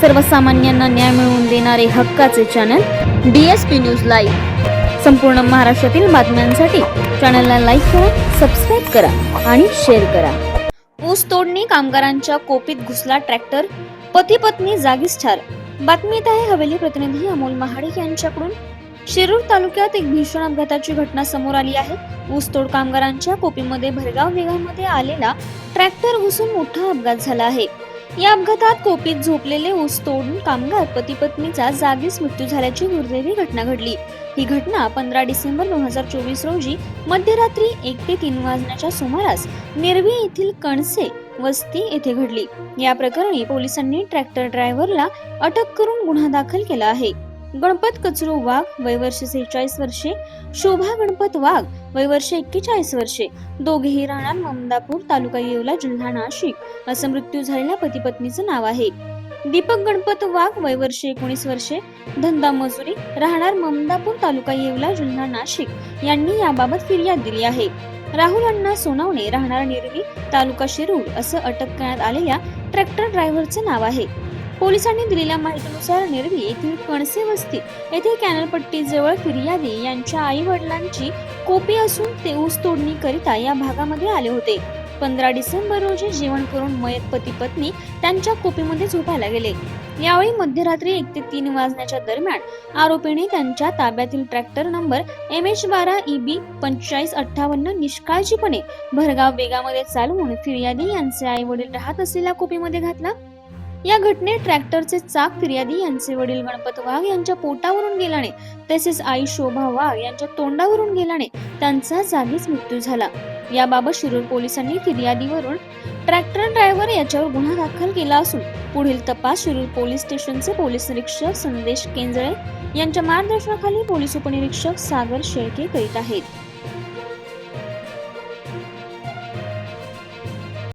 सर्वसामान्यांना न्याय मिळवून देणारे हक्काचे channel D S P news live संपूर्ण महाराष्ट्रातील बातम्यांसाठी चॅनलला लाईक करा सबस्क्राईब करा आणि शेअर करा. ऊस तोडणी कामगारांच्या कोपीत घुसला ट्रॅक्टर पती पत्नी जागीच ठार. बातमीत आहे हवेली प्रतिनिधी अमोल महाडिक यांच्याकडून. शिरूर तालुक्यात एक भीषण अपघाताची घटना समोर आली आहे. ऊसतोड कामगारांच्या कोपीमध्ये भरगाव वेगामध्ये आलेला ट्रॅक्टर घुसून मोठा अपघात झाला आहे. या अपघातात कोपीत झोपलेले ऊस तोडून कामगार पती पत्नीचा जागीच मृत्यू झाल्याची दुर्दैवी घटना घडली. ही घटना पंधरा डिसेंबर दोन हजार चोवीस रोजी मध्यरात्री एक ते तीन वाजण्याच्या सुमारास नेरवी येथील कणसे वस्ती येथे घडली. या प्रकरणी पोलिसांनी ट्रॅक्टर ड्रायव्हरला अटक करून गुन्हा दाखल केला आहे. गणपत कचरो वाघ वय वर्ष सेहेचाळीस वर्षे. शोभा गणपत वाघ वय वर्ष एक्केचाळीस वर्षे. दोघेही राहणार ममदापूर तालुका येवला जिल्हा नाशिक. असं मृत्यू झालेल्या पती पत्नीचं नाव आहे. दीपक गणपत वाघ वय वर्ष एकोणीस वर्षे. धंदा मजुरी राहणार ममदापूर तालुका येवला जिल्हा नाशिक. यांनी याबाबत फिर्याद दिली आहे. राहुल अण्णा सोनावणे राहणार निर्वी तालुका शिरूर असं अटक करण्यात आलेल्या ट्रॅक्टर ड्रायव्हरचं नाव आहे. पोलिसांनी दिलेल्या माहितीनुसार निर्वी येथील कणसे वस्ती येथे कॅनलपट्टीजवळ फिर्यादी यांच्या आई वडिलांची कोपी असून ते ऊस तोडणी करिता या भागामध्ये आले होते. पंधरा डिसेंबर रोजी जेवण करून मयत पती पत्नी त्यांच्या कोपीमध्ये झोपायला गेले. यावेळी मध्यरात्री एक ते तीन वाजण्याच्या दरम्यान आरोपीने त्यांच्या ताब्यातील ट्रॅक्टर नंबर एम एच बारा ई बी पंचेचाळीस अठ्ठावन्न निष्काळजीपणे भरगाव वेगामध्ये चालवून फिर्यादी यांचे आई वडील राहत असलेल्या कोपीमध्ये घातला. या घटनेत ट्रॅक्टरचे चाक फिर्यादी यांचे वडील गणपत वाघ यांच्या पोटावरून गेल्याने तसेच आई शोभा वाघ यांच्या तोंडावरून गेल्याने त्यांचा जागीच मृत्यू झाला. याबाबत शिरूर पोलिसांनी फिर्यादीवरून ट्रॅक्टर ड्रायव्हर याच्यावर गुन्हा दाखल केला असून पुढील तपास शिरूर पोलीस स्टेशनचे पोलीस निरीक्षक संदेश केंजळे यांच्या मार्गदर्शनाखाली पोलीस उपनिरीक्षक सागर शेळके करीत आहेत.